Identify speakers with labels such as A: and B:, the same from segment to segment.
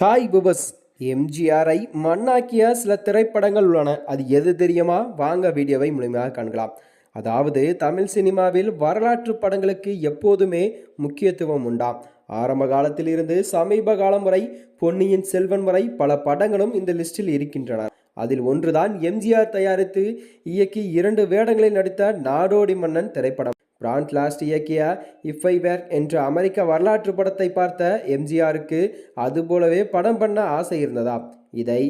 A: Hi புபஸ் எம்ஜிஆரை மண்ணாக்கிய சில திரைப்படங்கள் உள்ளன. அது எது தெரியுமா? வாங்க வீடியோவை முழுமையாக காண்கலாம். அதாவது தமிழ் சினிமாவில் வரலாற்று படங்களுக்கு எப்போதுமே முக்கியத்துவம் உண்டாம் ஆரம்ப காலத்திலிருந்து சமீப காலம் வரை பொன்னியின் செல்வன் வரை பல படங்களும் இந்த லிஸ்டில் இருக்கின்றன. அதில் ஒன்றுதான் எம்ஜிஆர் தயாரித்து இயக்கி இரண்டு வேடங்களில் நடித்த நாடோடி மன்னன் திரைப்படம். பிராண்ட் லாஸ்ட் இயக்கிய இஃப் ஐ வேர் என்ற அமெரிக்க வரலாற்று படத்தை பார்த்த எம்ஜிஆருக்கு அதுபோலவே படம் பண்ண ஆசை இருந்ததா? இதை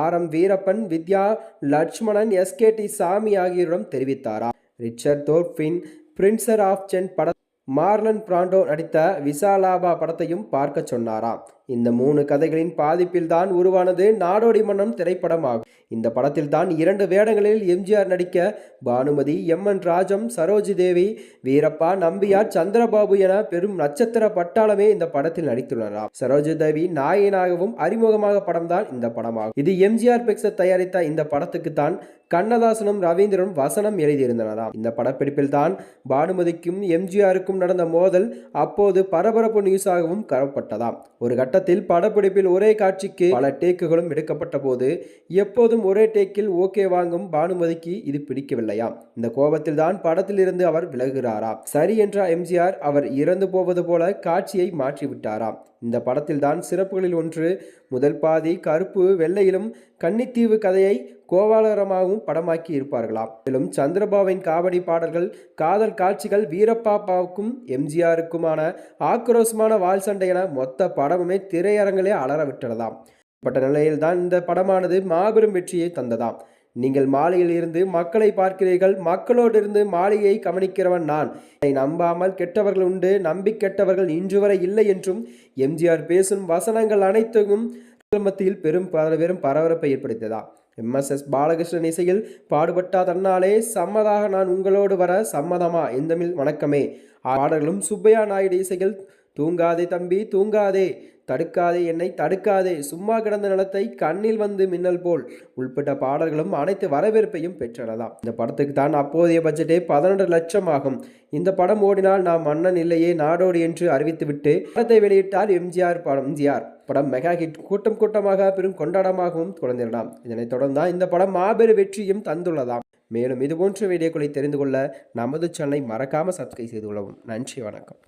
A: R. M. Veerappan Vidya Lakshmanan SKD Sami ஆகியோரிடம் தெரிவித்தாரா? ரிச்சர்ட் தோர்பின் பிரின்சர் ஆஃப் சென் பட மார்லன் பிராண்டோ நடித்த விசாலாபா படத்தையும் பார்க்க சொன்னாராம் இந்த மூணு கதைகளின் பாதிப்பில்தான் உருவானது நாடோடி மன்னன் திரைப்படமாகும். இந்த படத்தில் தான் இரண்டு வேடங்களில் எம்ஜிஆர் நடிக்க பானுமதி எம். என். ராஜம் சரோஜி தேவி வீரப்பா நம்பியார் சந்திரபாபு என பெரும் நட்சத்திர பட்டாளமே இந்த படத்தில் நடித்துள்ளனர். சரோஜி தேவி நாயகனாகவும் அறிமுகமாக படம்தான் இந்த படமாகும். இது எம்ஜிஆர் பிக்சர் தயாரித்த இந்த படத்துக்கு தான் கண்ணதாசனும் ரவீந்திரனும் வசனம் எழுதியிருந்தனராம் இந்த படப்பிடிப்பில் தான் பானுமதிக்கும் எம்ஜிஆருக்கும் நடந்த மோதல் அப்போது பரபரப்பு நியூஸாகவும் கரப்பட்டதாம் ஒரு கட்டத்தில் படப்பிடிப்பில் ஒரே காட்சிக்கு பல டேக்குகளும் எடுக்கப்பட்ட போது எப்போதும் ஒரே டேக்கில் ஓகே வாங்கும் பானுமதிக்கு இது பிடிக்கவில்லையாம் இந்த கோபத்தில் தான் படத்தில் இருந்து அவர் விலகுகிறாராம் சரி என்ற எம்ஜிஆர் அவர் இறந்து போவது போல காட்சியை மாற்றிவிட்டாராம் இந்த படத்தில் தான் சிறப்புகளில் ஒன்று முதல் பாதி கருப்பு வெள்ளையிலும் கன்னித்தீவு கதையை கோவாலரமாகவும் படமாக்கி இருப்பார்களாம். மேலும் சந்திரபாவின் காவடி பாடல்கள் காதல் காட்சிகள் வீரப்பாப்பாவுக்கும் எம்ஜிஆருக்குமான ஆக்ரோஷமான வால் சண்டை என மொத்த படமுமே திரையரங்கிலே அலற விட்டுறதாம் பட்ட நிலையில்தான் இந்த படமானது மாபெரும் வெற்றியை தந்ததாம். நீங்கள் மாலையில் இருந்து மக்களை பார்க்கிறீர்கள் மக்களோடு இருந்து மாளிகையை கவனிக்கிறவன் நான். அதை நம்பாமல் கெட்டவர்கள் உண்டு நம்பி கெட்டவர்கள் இன்று வரை இல்லை என்றும் எம்ஜிஆர் பேசும் வசனங்கள் அனைத்தும் மத்தியில் பெரும் பெரும் பரபரப்பை ஏற்படுத்தியதா எம்எஸ்எஸ் பாலகிருஷ்ணன் இசையில் பாடுபட்டா தன்னாலே சம்மதாக நான் உங்களோடு வர சம்மதமா? எந்தமிழ் வணக்கமே. பாடல்களும் சுப்பையா நாயுடு இசையில் தூங்காதே தம்பி தூங்காதே. தடுக்காதே என்னை தடுக்காதே. சும்மா கிடந்த நிலத்தை கண்ணில் வந்து மின்னல் போல். உள்பட்ட பாடல்களும் அனைத்து வரவேற்பையும் பெற்றனதாம். இந்த படத்துக்கு தான் அப்போதைய பட்ஜெட்டே பதினொன்று லட்சம் ஆகும் இந்த படம் ஓடினால் நாம் மன்னன் இல்லையே நாடோடி என்று அறிவித்துவிட்டு படத்தை வெளியிட்டார் எம்ஜிஆர் படம். எம்ஜிஆர் படம் மெகா ஹிட் கூட்டம் கூட்டமாக பெரும் கொண்டாடமாகவும் தொடர்ந்திடலாம். இதனைத் தொடர்ந்தால் இந்த படம் மாபெரும் வெற்றியும் தந்துள்ளதாம். மேலும் இதுபோன்ற வீடியோக்களை தெரிந்து கொள்ள நமது சேனலை மறக்காமல் சப்ஸ்கிரைப் செய்து கொள்ளவும். நன்றி வணக்கம்.